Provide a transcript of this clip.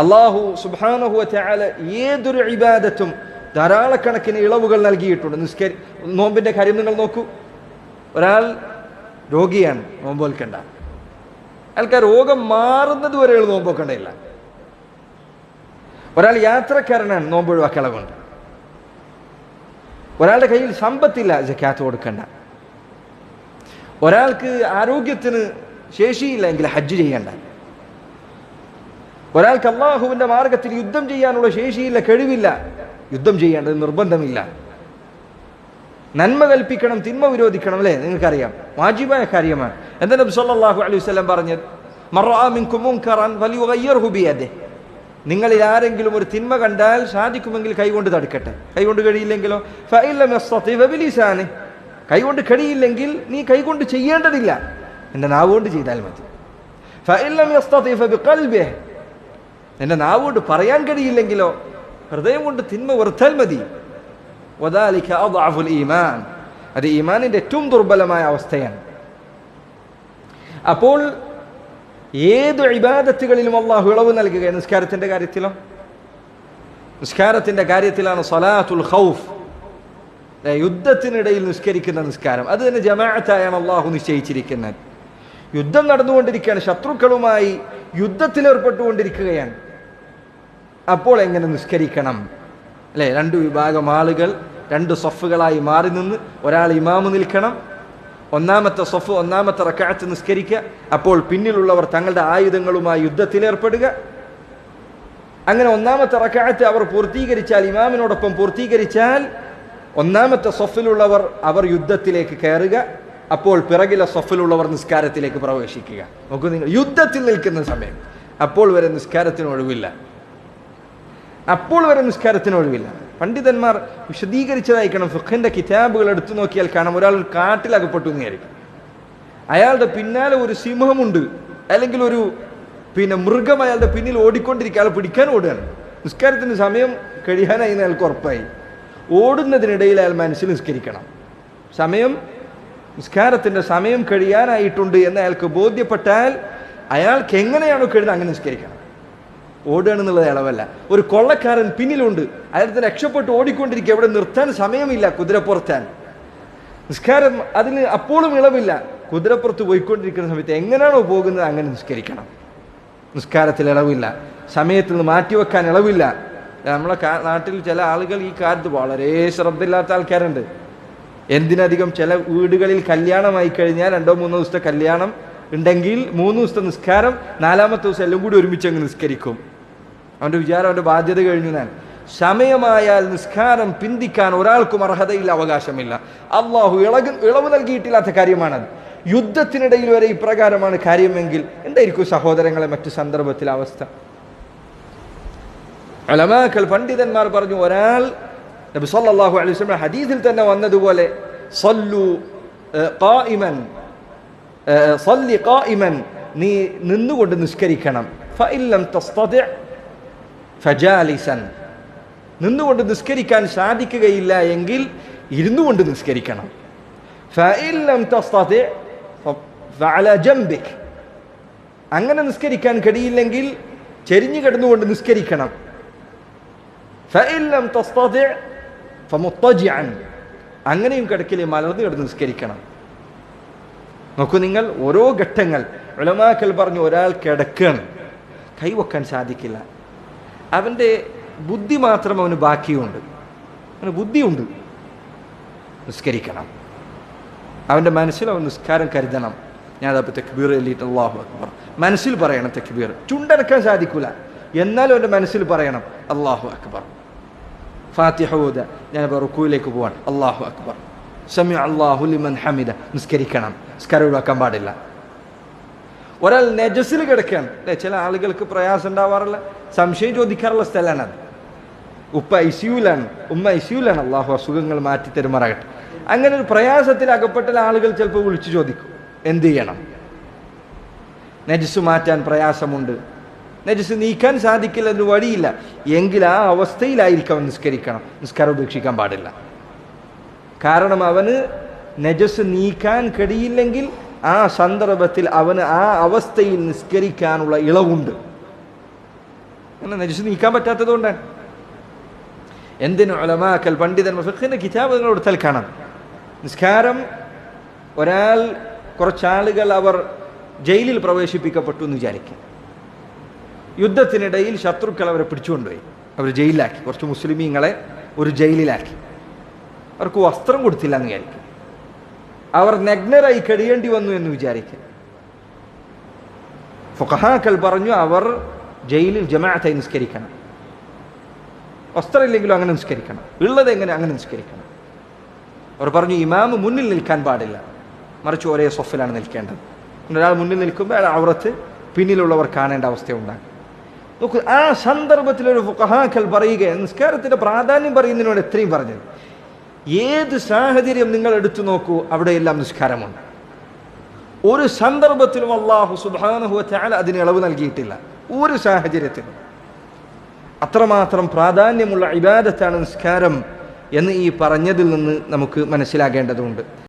അള്ളാഹു സുബാനഹു ചാല ഏതൊരു ഇബാദത്തും ധാരാളക്കണക്കിന് ഇളവുകൾ നൽകിയിട്ടുണ്ട്. നിസ്കരി നോമ്പിന്റെ കാര്യം നിങ്ങൾ നോക്കൂ. ഒരാൾ രോഗിയാണ് നോമ്പ് വെൽക്കണ്ട അയാൾക്ക് രോഗം മാറുന്നത് വരെ നോമ്പ് വെക്കേണ്ടയില്ല ഒരാൾ യാത്രക്കാരനാണ് നോമ്പ് ഒഴിവാക്കളവുണ്ട് ഒരാളുടെ കയ്യിൽ സമ്പത്തില്ല ജക്കാത്ത് കൊടുക്കണ്ട. ഒരാൾക്ക് ആരോഗ്യത്തിന് ശേഷിയില്ല എങ്കിൽ ഹജ്ജ് ചെയ്യണ്ട. ഒരാൾക്ക് അള്ളാഹുവിന്റെ മാർഗത്തിൽ യുദ്ധം ചെയ്യാനുള്ള ശേഷിയില്ല കഴിവില്ല. യുദ്ധം ചെയ്യേണ്ടത് നിർബന്ധമില്ല. നന്മ കൽപ്പിക്കണം തിന്മ വിരോധിക്കണം അല്ലേ? നിങ്ങൾക്കറിയാം. വാജിബായ കാര്യമാണ്. എന്താ നബി സല്ലല്ലാഹു അലൈഹി വസല്ലം പറഞ്ഞത്? നിങ്ങളിൽ ആരെങ്കിലും ഒരു തിന്മ കണ്ടാൽ സാധിക്കുമെങ്കിൽ കൈകൊണ്ട് തടുക്കട്ടെ. കൈകൊണ്ട് കഴിയില്ലെങ്കിലോ? കൈകൊണ്ട് കഴിയില്ലെങ്കിൽ നീ കൈകൊണ്ട് ചെയ്യേണ്ടതില്ല. എന്റെ നാവുകൊണ്ട് ചെയ്താൽ മതി. എന്റെ നാവ് കൊണ്ട് പറയാൻ കഴിയില്ലെങ്കിലോ ഹൃദയം കൊണ്ട് തിന്മ വെറുത്താൽ മതി. ഈമാൻ. അത് ഈമാനിന്റെ ഏറ്റവും ദുർബലമായ അവസ്ഥയാണ്. അപ്പോൾ ഏത് ഇബാദത്തുകളിലും അള്ളാഹു ഇളവ് നൽകുക? നിസ്കാരത്തിന്റെ കാര്യത്തിലോ? നിസ്കാരത്തിന്റെ കാര്യത്തിലാണ് സലാത്തുൽ ഖൗഫ് യുദ്ധത്തിനിടയിൽ നിസ്കരിക്കുന്ന നിസ്കാരം. അത് തന്നെ ജമാഅത്തായാണ് അള്ളാഹു നിശ്ചയിച്ചിരിക്കുന്നത്. യുദ്ധം നടന്നുകൊണ്ടിരിക്കുകയാണ്. ശത്രുക്കളുമായി യുദ്ധത്തിലേർപ്പെട്ടുകൊണ്ടിരിക്കുകയാണ്. അപ്പോൾ എങ്ങനെ നിസ്കരിക്കണം? അല്ലേ രണ്ട് വിഭാഗം ആളുകൾ രണ്ട് സൊഫുകളായി മാറി നിന്ന് ഒരാൾ ഇമാമ് നിൽക്കണം. ഒന്നാമത്തെ സൊഫ് ഒന്നാമത്തെ റക്കാത്ത് നിസ്കരിക്കുക. അപ്പോൾ പിന്നിലുള്ളവർ തങ്ങളുടെ ആയുധങ്ങളുമായി യുദ്ധത്തിലേർപ്പെടുക അങ്ങനെ ഒന്നാമത്തെ റക്കാത്ത് അവർ പൂർത്തീകരിച്ചാൽ ഇമാമിനോടൊപ്പം പൂർത്തീകരിച്ചാൽ ഒന്നാമത്തെ സൊഫിലുള്ളവർ അവർ യുദ്ധത്തിലേക്ക് കയറുക. അപ്പോൾ പിറകിലെ സൊഫിലുള്ളവർ നിസ്കാരത്തിലേക്ക് പ്രവേശിക്കുക. നോക്കൂ നിങ്ങൾ യുദ്ധത്തിൽ നിൽക്കുന്ന സമയം. അപ്പോൾ വരെ നിസ്കാരത്തിന് ഒഴിവില്ല. അപ്പോൾ വരെ നിസ്കാരത്തിന് ഒഴിവില്ല. പണ്ഡിതന്മാർ വിശദീകരിച്ചതായിരിക്കണം ഫുഖിന്റെ കിതാബുകൾ എടുത്തു നോക്കിയാൽ കാണാം. ഒരാൾ ഒരു കാട്ടിൽ അകപ്പെട്ടു എന്ന് വിചാരിക്കും അയാളുടെ പിന്നാലെ ഒരു സിംഹമുണ്ട്. അല്ലെങ്കിൽ ഒരു പിന്നെ മൃഗം അയാളുടെ പിന്നിൽ ഓടിക്കൊണ്ടിരിക്കുക. അയാൾ പിടിക്കാൻ ഓടുകയാണ്. നിസ്കാരത്തിന് സമയം കഴിയാനായി അയാൾക്ക് ഉറപ്പായി. ഓടുന്നതിനിടയിൽ അയാൾ മനസ്സിൽ നിസ്കരിക്കണം. സമയം നിസ്കാരത്തിന്റെ സമയം കഴിയാനായിട്ടുണ്ട് എന്ന് അയാൾക്ക് ബോധ്യപ്പെട്ടാൽ അയാൾക്ക് എങ്ങനെയാണോ കഴിയുന്നത് അങ്ങനെ നിസ്കരിക്കണം. ഓടുകയാണെന്നുള്ളത് ഇളവല്ല. ഒരു കൊള്ളക്കാരൻ പിന്നിലുണ്ട്. അയാൾക്ക് രക്ഷപ്പെട്ട് ഓടിക്കൊണ്ടിരിക്കുക. എവിടെ നിർത്താൻ സമയമില്ല കുതിരപ്പുറത്താൻ. നിസ്കാരം അതിന് അപ്പോഴും ഇളവില്ല. കുതിരപ്പുറത്ത് പോയിക്കൊണ്ടിരിക്കുന്ന സമയത്ത് എങ്ങനെയാണോ പോകുന്നത് അങ്ങനെ നിസ്കരിക്കണം. നിസ്കാരത്തിൽ ഇളവില്ല. സമയത്തിൽ നിന്ന് മാറ്റിവെക്കാൻ ഇളവില്ല. നമ്മളെ നാട്ടിൽ ചില ആളുകൾ ഈ കാലത്ത് വളരെ ശ്രദ്ധയില്ലാത്ത ആൾക്കാരുണ്ട്. എന്തിനധികം ചില വീടുകളിൽ കല്യാണമായി കഴിഞ്ഞാൽ രണ്ടോ മൂന്നോ ദിവസത്തെ കല്യാണം ഉണ്ടെങ്കിൽ മൂന്ന് ദിവസത്തെ നിസ്കാരം നാലാമത്തെ ദിവസം എല്ലാം കൂടി ഒരുമിച്ച് അങ്ങ് നിസ്കരിക്കും. അവന്റെ വിചാരം അവന്റെ ബാധ്യത കഴിഞ്ഞു ഞാൻ. സമയമായാൽ നിസ്കാരം പിന്തിക്കാൻ ഒരാൾക്കും അർഹതയില്ല അവകാശമില്ല. അള്ളാഹു ഇളകു ഇളവ് നൽകിയിട്ടില്ലാത്ത കാര്യമാണത്. യുദ്ധത്തിനിടയിൽ വരെ ഇപ്രകാരമാണ് കാര്യമെങ്കിൽ എന്തായിരിക്കും സഹോദരങ്ങളെ മറ്റു സന്ദർഭത്തിലെ അവസ്ഥ? അലമാക്കൾ പണ്ഡിതന്മാർ പറഞ്ഞു ഒരാൾ നബി സല്ലാഹു അലൈഹി വസല്ലം ഹദീസിൽ തന്നെ വന്നതുപോലെ സല്ലു ഖായിമൻ സല്ലി ഖായിമൻ നീ നിന്നുകൊണ്ട് നിസ്കരിക്കണം. ഫജാലിസൻ. നിന്നുകൊണ്ട് നിസ്കരിക്കാൻ സാധിക്കുകയില്ല എങ്കിൽ ഇരുന്നു കൊണ്ട് നിസ്കരിക്കണം അങ്ങനെ നിസ്കരിക്കാൻ കഴിയില്ലെങ്കിൽ ചെരിഞ്ഞു കിടന്നുകൊണ്ട് നിസ്കരിക്കണം. അങ്ങനെയും കിടക്കിലെ മലർന്നു കിടന്ന് നിസ്കരിക്കണം. നോക്കൂ നിങ്ങൾ ഓരോ ഘട്ടങ്ങൾ. വിളമാക്കൽ പറഞ്ഞു ഒരാൾ കിടക്കുകയാണ് കൈവെക്കാൻ സാധിക്കില്ല. അവന്റെ ബുദ്ധി മാത്രം അവന് ബാക്കിയുണ്ട്. അവന് ബുദ്ധിയുണ്ട്. നിസ്കരിക്കണം. അവന്റെ മനസ്സിൽ അവൻ നിസ്കാരം കരുതണം. ഞാൻ അതപ്പോൾ തെക്ബീർ എല്ലിട്ട് അള്ളാഹു അക്ബർ. മനസ്സിൽ പറയണം തെക്ബീർ. ചുണ്ടനക്കാൻ സാധിക്കില്ല എന്നാലും അവന്റെ മനസ്സിൽ പറയണം അള്ളാഹു അക്ബർ. ഫാത്തിഹൂദ ഞാനിപ്പോൾ റുക്കുവിലേക്ക് പോവാൻ അള്ളാഹു അക്ബർ. സമി അള്ളാഹുലിമൻ ഹമിദ. നിസ്കരിക്കണം. നിസ്കാരം ഒഴിവാക്കാൻ പാടില്ല. ഒരാൾ നെജസിൽ കിടക്കുകയാണ്. അല്ലേ ചില ആളുകൾക്ക് പ്രയാസം ഉണ്ടാവാറുള്ള സംശയം ചോദിക്കാറുള്ള സ്ഥലമാണ് അത് ഉപ്പ ഐസിയുലാണ് ഉമ്മ ഐസിയുലാണ് അള്ളാഹു അസുഖങ്ങൾ മാറ്റി തരുമാറാകട്ടെ. അങ്ങനെ ഒരു പ്രയാസത്തിൽ അകപ്പെട്ട ആളുകൾ ചിലപ്പോൾ വിളിച്ചു ചോദിക്കും എന്ത് ചെയ്യണം? നജസ് മാറ്റാൻ പ്രയാസമുണ്ട്. നജസ് നീക്കാൻ സാധിക്കില്ല എന്ന് വഴിയില്ല. എങ്കിൽ ആ അവസ്ഥയിലായിരിക്കും അവൻ നിസ്കരിക്കണം. നിസ്കാരം ഉപേക്ഷിക്കാൻ പാടില്ല. കാരണം അവന് നജസ് നീക്കാൻ കഴിയില്ലെങ്കിൽ ആ സന്ദർഭത്തിൽ അവന് ആ അവസ്ഥയിൽ നിസ്കരിക്കാനുള്ള ഇളവുണ്ട്. അങ്ങനെ നരിച്ചു നീക്കാൻ പറ്റാത്തത് കൊണ്ടാണ് എന്തിനു ഉലമാക്കൽ പണ്ഡിതന്മാർ കിതാബ് നിങ്ങൾ എടുത്താൽ കാണാം. നിസ്കാരം ഒരാൾ കുറച്ചാളുകൾ അവർ ജയിലിൽ പ്രവേശിപ്പിക്കപ്പെട്ടു എന്ന് വിചാരിക്കും. യുദ്ധത്തിനിടയിൽ ശത്രുക്കൾ അവരെ പിടിച്ചുകൊണ്ടുപോയി. അവർ ജയിലിലാക്കി. കുറച്ച് മുസ്ലിമീങ്ങളെ ഒരു ജയിലിലാക്കി. അവർക്ക് വസ്ത്രം കൊടുത്തില്ല എന്ന് വിചാരിക്കും. അവർ നഗ്നരായി കഴിയേണ്ടി വന്നു എന്ന് വിചാരിക്കുക. ഫുഖഹാക്കൾ പറഞ്ഞു അവർ ജയിലിൽ ജമാഅത്തായി നിസ്കരിക്കണം. വസ്ത്രമില്ലെങ്കിലും അങ്ങനെ നിസ്കരിക്കണം. ഉള്ളത് എങ്ങനെ അങ്ങനെ നിസ്കരിക്കണം? അവർ പറഞ്ഞു ഇമാമ് മുന്നിൽ നിൽക്കാൻ പാടില്ല. മറിച്ച് ഒരേ സൊഫിലാണ് നിൽക്കേണ്ടത്. ഒരാൾ മുന്നിൽ നിൽക്കുമ്പോൾ അയാൾ അവിടത്ത് പിന്നിലുള്ളവർ കാണേണ്ട അവസ്ഥ ഉണ്ടാകും. നോക്കൂ ആ സന്ദർഭത്തിൽ ഒരു ഫുഖഹാക്കൾ പറയുകയാണ് നിസ്കാരത്തിന്റെ പ്രാധാന്യം പറയുന്നതിനോട് എത്രയും പറഞ്ഞത്. ഏത് സാഹചര്യം നിങ്ങൾ എടുത്തു നോക്കൂ അവിടെയെല്ലാം നിസ്കാരമുണ്ട്. ഒരു സന്ദർഭത്തിലും അള്ളാഹു സുബാനുഹു ചാല അതിന് ഇളവ് നൽകിയിട്ടില്ല. ഒരു സാഹചര്യത്തിലും. അത്രമാത്രം പ്രാധാന്യമുള്ള ഇബാദത്താണ് നിസ്കാരം എന്ന് ഈ പറഞ്ഞതിൽ നിന്ന് നമുക്ക് മനസ്സിലാകേണ്ടതുണ്ട്.